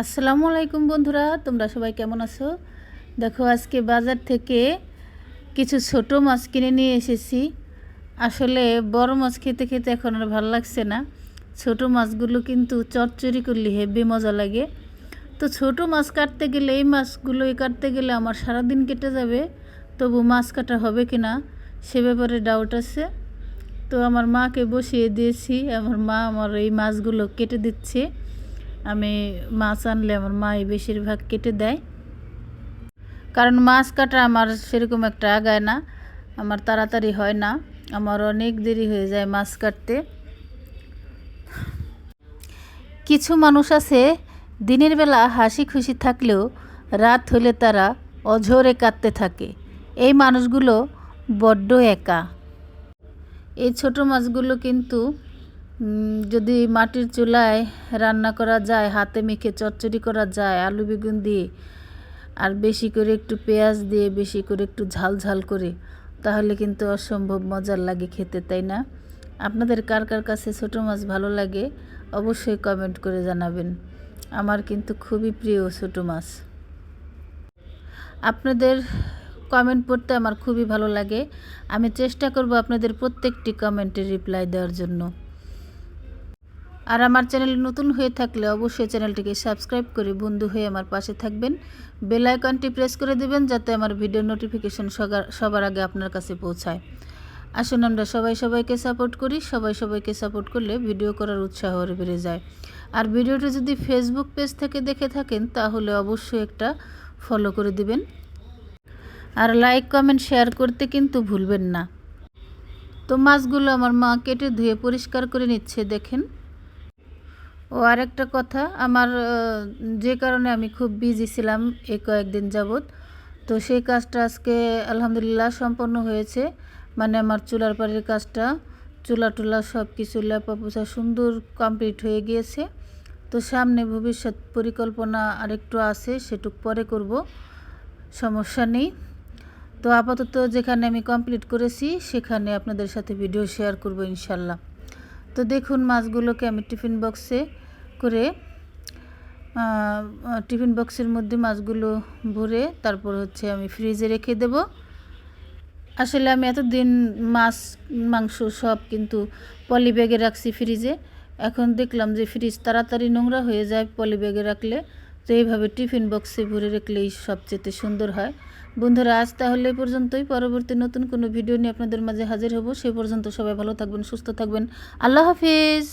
আসসালামু আলাইকুম বন্ধুরা, তোমরা সবাই কেমন আছো? দেখো, আজকে বাজার থেকে কিছু ছোট মাছ কিনে নিয়ে এসেছি। আসলে বড় মাছ খেতে খেতে এখন আর ভালো লাগছে না। ছোট মাছগুলো কিন্তু চচ্চড়ি করলে হেভি মজা লাগে। তো ছোট মাছ কাটতে গেলে, এই মাছগুলো কাটতে গেলে আমার সারাদিন কেটে যাবে। তবু মাছ কাটা হবে কি না সে ব্যাপারে ডাউট আছে। তো আমার মাকে বসিয়ে দিয়েছি, আমার মা আমার এই মাছগুলো কেটে দিচ্ছে। আমি মাছ আনলে আমার মাই বেশিরভাগ কেটে দেয়। কারণ মাছ কাটা আমার সেরকম একটা আগায় না, আমার তাড়াতাড়ি হয় না, আমার অনেক দেরি হয়ে যায় মাছ কাটতে। কিছু মানুষ আছে, দিনের বেলা হাসি খুশি থাকলেও রাত হলে তারা অঝরে কাঁদতে থাকে। এই মানুষগুলো বড্ড একা। এই ছোট মাছগুলো কিন্তু যদি মাটির চুলায় রান্না করা যায়, হাতে মেখে চচ্চড়ি করা যায়, আলু বেগুন দিয়ে, আর বেশি করে একটু পেঁয়াজ দিয়ে, বেশি করে একটু ঝাল ঝাল করে, তাহলে কিন্তু অসম্ভব মজার লাগে খেতে, তাই না? আপনাদের কার কার কাছে ছোটো মাছ ভালো লাগে, অবশ্যই কমেন্ট করে জানাবেন। আমার কিন্তু খুবই প্রিয় ছোটো মাছ। আপনাদের কমেন্ট পড়তে আমার খুবই ভালো লাগে। আমি চেষ্টা করব আপনাদের প্রত্যেকটি কমেন্টের রিপ্লাই দেওয়ার জন্য। আর আমার চ্যানেল নতুন হয়ে থাকলে অবশ্যই চ্যানেলটিকে সাবস্ক্রাইব করে বন্ধু হয়ে আমার পাশে থাকবেন। বেল আইকনটি প্রেস করে দেবেন যাতে আমার ভিডিও নোটিফিকেশন সবার আগে আপনার কাছে পৌঁছায়। আসুন আমরা সবাই সবাইকে সাপোর্ট করি, সবাই সবাইকে সাপোর্ট করলে ভিডিও করার উৎসাহ আরও বেড়ে যায়। আর ভিডিওটি যদি ফেসবুক পেজ থেকে দেখে থাকেন, তাহলে অবশ্যই একটা ফলো করে দিবেন। আর লাইক, কমেন্ট, শেয়ার করতে কিন্তু ভুলবেন না। তো মাছগুলো আমার মা কেটে ধুয়ে পরিষ্কার করে নিচ্ছে, দেখেন। ও আরেকটা কথা, আমার যে কারণে আমি খুব বিজি ছিলাম এই কয়েকদিন যাবৎ। তো সেই কাজটা আজকে আলহামদুলিল্লাহ সম্পন্ন হয়েছে। মানে আমার চুলার পাড়ের কাজটা, চুলা টুলা সব কিছু লেপা পোছা সুন্দর কমপ্লিট হয়ে গিয়েছে। তো সামনে ভবিষ্যৎ পরিকল্পনা আরেকটু আছে, সেটুক পরে করব, সমস্যা নেই। তো আপাতত যেখানে আমি কমপ্লিট করেছি, সেখানে আপনাদের সাথে ভিডিও শেয়ার করব ইনশাল্লাহ। তো দেখুন মাছগুলোকে আমি টিফিন বক্সে করে টিফিন বক্সের মধ্যে মাছগুলো ভরে তারপর হচ্ছে আমি ফ্রিজে রেখে দেব। আসলে আমি এতদিন মাছ, মাংস সব কিন্তু পলি ব্যাগে রাখছি ফ্রিজে। এখন দেখলাম যে ফ্রিজ তাড়াতাড়ি নোংরা হয়ে যায় পলি ব্যাগে রাখলে, তো এইভাবে টিফিন বক্সে ভরে রাখলেই সবচেয়ে সুন্দর হয়। বন্ধুরা, আজ তাহলে এই পর্যন্তই। পরবর্তী নতুন কোনো ভিডিও নিয়ে আপনাদের মাঝে হাজির হব। সে পর্যন্ত সবাই ভালো থাকবেন, সুস্থ থাকবেন। আল্লাহ হাফিজ!